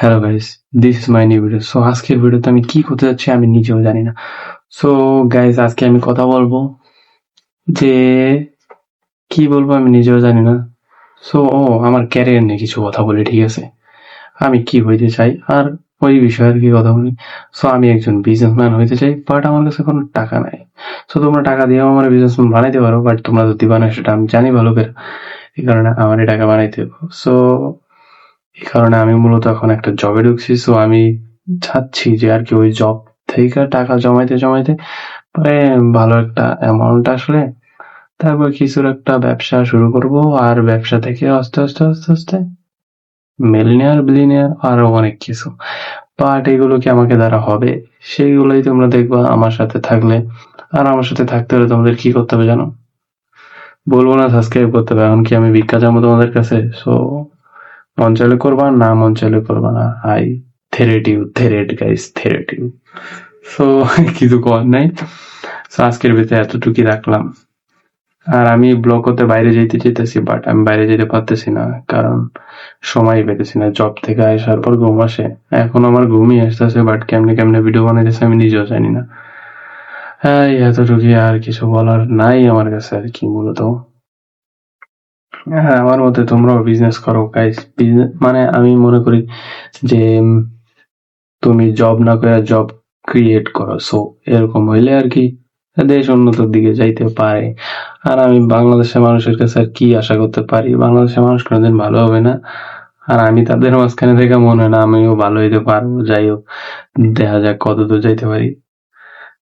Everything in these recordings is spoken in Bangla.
Hello guys this is my new video so আজকের ভিডিওতে আমি কি করতে যাচ্ছি আমি নিজেও জানি না। সো গাইস আজকে আমি কথা বলব যে কি বলব আমি নিজেও জানি না। সো ও, আমার ক্যারিয়ার নিয়ে কিছু কথা বলি, ঠিক আছে? আমি কি হইতে চাই আর ওই বিষয়ে কি কথা বলি। সো আমি একজন বিজনেসম্যান হইতে চাই বাট আমার কাছে কোনো টাকা নাই। সো তোমরা টাকা দিয়েও আমার বিজনেসম্যান বানাইতে পারো বাট তোমরা যদি বানাই সেটা আমি জানি ভালো করে। এই কারণে আমার টাকা বানাইতে সো এই কারণে আমি মূলত এখন একটা জবে ঢুকছি সো আমি চাচ্ছি যে আর কি ওই জব থেকে টাকা জমাইতে জমাইতে পরে ভালো একটা অ্যামাউন্ট আসলে তারপর কিছুর একটা ব্যবসা শুরু করব আর ব্যবসা থেকে আস্তে আস্তে আস্তে আস্তে মিলিনিয়ার বিলিনিয়ার আরও অনেক কিছু। বাট এগুলো কি আমাকে দ্বারা হবে? সেইগুলোই তোমরা দেখবা আমার সাথে থাকলে। আর আমার সাথে থাকতে হলে তোমাদের কি করতে হবে জানো? বলব না সাবস্ক্রাইব করতে হবে এখন কি আমি ভিক্ষা যাব তোমাদের কাছে সো মন করবা, না মন করবা না। আই থেরেটিভ থেরেট গাইস থেরেটিভ সো কিছু করার নাই। সো আজকের ভিতরে এতটুকুই রাখলাম। আর আমি ব্লক করতে বাইরে যেতে চাইতেছি বাট আমি বাইরে যেতে পারতেছি না, কারণ সময় পেতেছি না। জব থেকে আসার পর ঘুম আসে। এখন আমার ঘুমই আসতেছে বাট কেমনে কেমনে ভিডিও বানাইতেছে আমি নিজেও জানি না। হ্যাঁ এতটুকুই আর কিছু বলার নাই আমার কাছে আর কি, মূলত। হ্যাঁ আমার মতে তোমরাও বিজনেস করো গাইস মানে আমি মনে করি যে তুমি জব না করে জব ক্রিয়েট করো। সো এরকম হইলে আর কি, দেশ উন্নতির দিকে যাইতে পারে। আর আমি বাংলাদেশের মানুষের কাছে আর কি আশা করতে পারি? বাংলাদেশের মানুষ কোনোদিন ভালো হবে না। আর আমি তাদের মাঝখানে থেকে মনে হয় না আমিও ভালো হইতে পারব। যাই হোক, দেখা যাক কত দূর যাইতে পারি।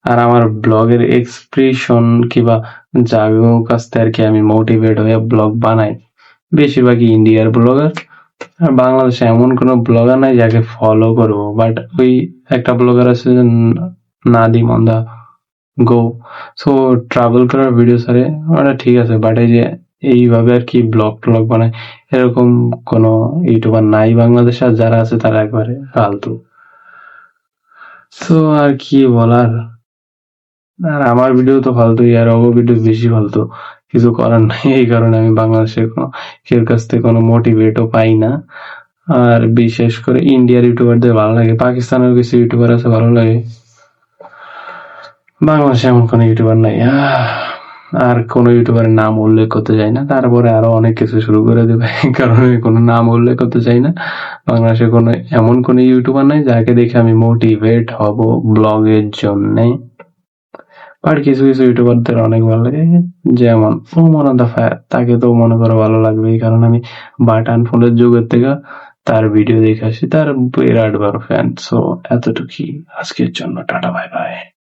আর আমার ব্লগের এক্সপ্রেশন কিংবা যাগো কাছ থেকে আর কি আমি মোটিভেট হয়ে ব্লগ বানাই। বেশিরভাগই ইন্ডিয়ার ব্লগার আর বাংলাদেশে এমন কোনো ব্লগার নাই যাকে ফলো করব। বাট ওই একটা ব্লগার আছে ন- on the go so travel করার ভিডিও সারে ওটা ঠিক আছে। বাট এই যে এইভাবে আর কি ব্লগ ট্লগ বানায় এরকম কোনো ইউটিউবার নাই বাংলাদেশে। আর যারা আছে তারা একবারে ফালতু। সো আর কি বলার? আর আমার ভিডিও তো ফালতুই আর ওগো ভিডিও বেশি ফালতু। কিছু করার নাই এই কারণে আমি বাংলাদেশের কোনো কেউ কাছ থেকে কোনো মোটিভেটও পাই না। আর বিশেষ করে ইন্ডিয়ার ইউটিউবারদের ভালো লাগে পাকিস্তানের কিছু ইউটিউবার আছে ভালো লাগে। বাংলাদেশে এমন কোনো ইউটিউবার নাই আহ, আর কোনো ইউটিউবারের নাম উল্লেখ করতে চাই না তারপরে আরও অনেক কিছু শুরু করে দেবে এই কারণে কোনো নাম উল্লেখ করতে চাই না। বাংলাদেশে কোনো এমন কোনো ইউটিউবার নাই যাকে দেখে আমি মোটিভেট হব ব্লগের জন্যে। আর কিছু কিছু ইউটিউবারদের অনেক ভালো লাগে যেমন ওমর দা ফায়ার তাকে তো মনে করো ভালো লাগবে এই কারণে আমি বাটান ফোনের যুগের থেকে তার ভিডিও দেখে আসি, তার বিরাট বড় ফ্যান সো এতটুকুই। আজকের জন্য টাটা বাই বাই